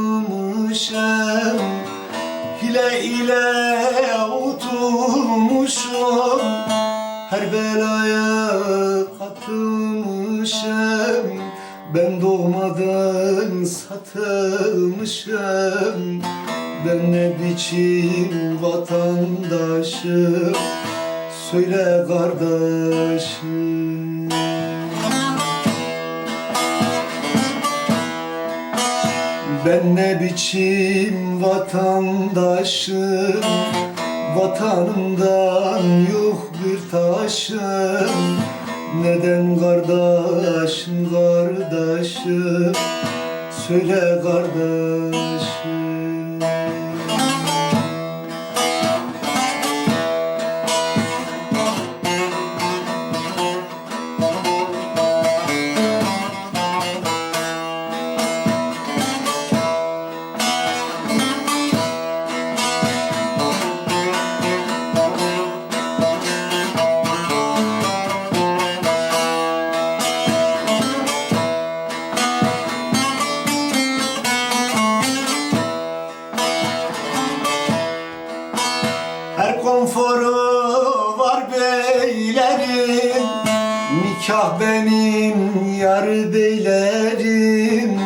Katılmışım Hile ile utulmuşum Her belaya katılmışım Ben doğmadan satılmışım. Ben ne biçim vatandaşım Söyle kardeşim Ben ne biçim vatandaşım? Vatanımdan yok bir taşım. Neden kardeşim kardeşim? Söyle kardeşim Nikah benim yar beylerim.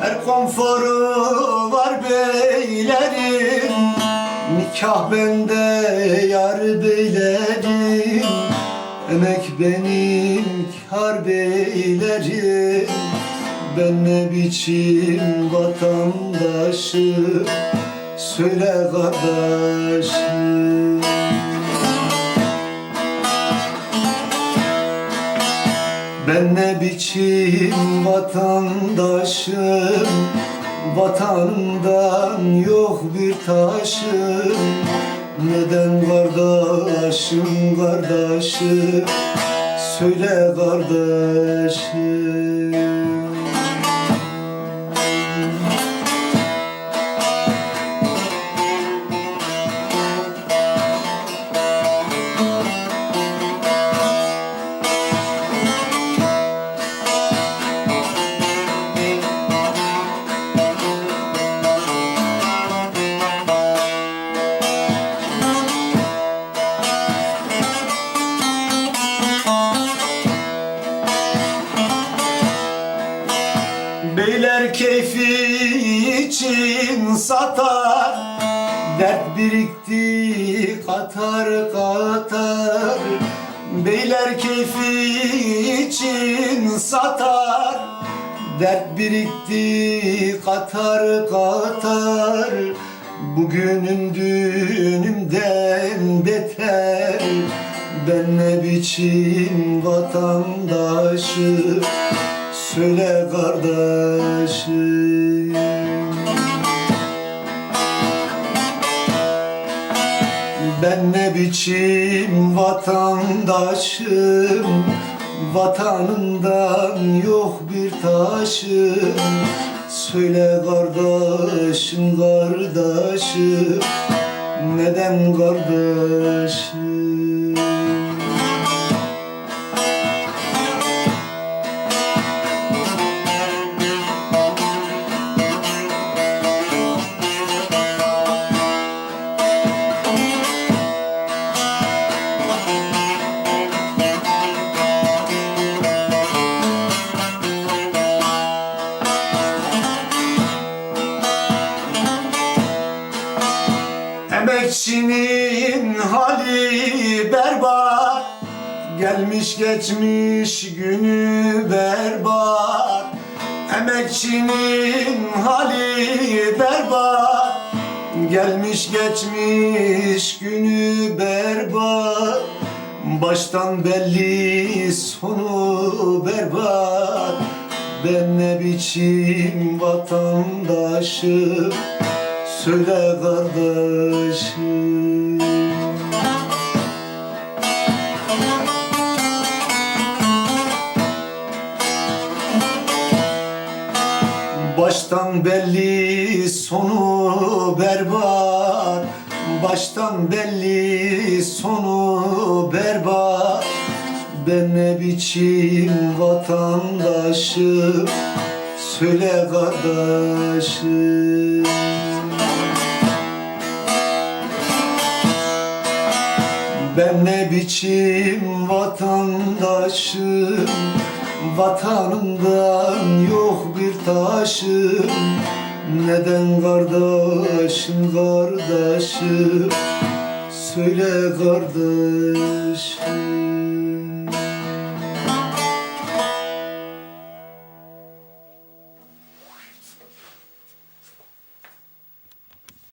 Her konforu var beylerim. Nikah bende yar beylerim. Emek benim kar beylerim. Ben ne biçim vatandaşım? Söyle kardeşim Biçim vatandaşım Vatanımdan yok bir taşım. Neden kardeşim kardeşim? Söyle kardeşim satar Dert birikti katar katar. Beyler keyfi için satar Dert birikti katar katar. Bugünüm dünümden beter Ben ne biçim vatandaşım? Söyle kardeşim biçim vatandaşım. Vatanımdan yok bir taşım. Söyle kardeşim kardeşim. Neden kardeşim Emekçinin hali berbat. Gelmiş geçmiş günü berbat. Emekçinin hali berbat. Gelmiş geçmiş günü berbat. Baştan belli sonu berbat. Ben ne biçim vatandaşım? Söyle kardeşim belli sonu berbat. Baştan belli sonu berbat. Ben ne biçim vatandaşım söyle kardeşim. Ben ne biçim vatandaşım Vatanımdan yok bir taşım. Neden kardeşim kardeşim? Söyle kardeşim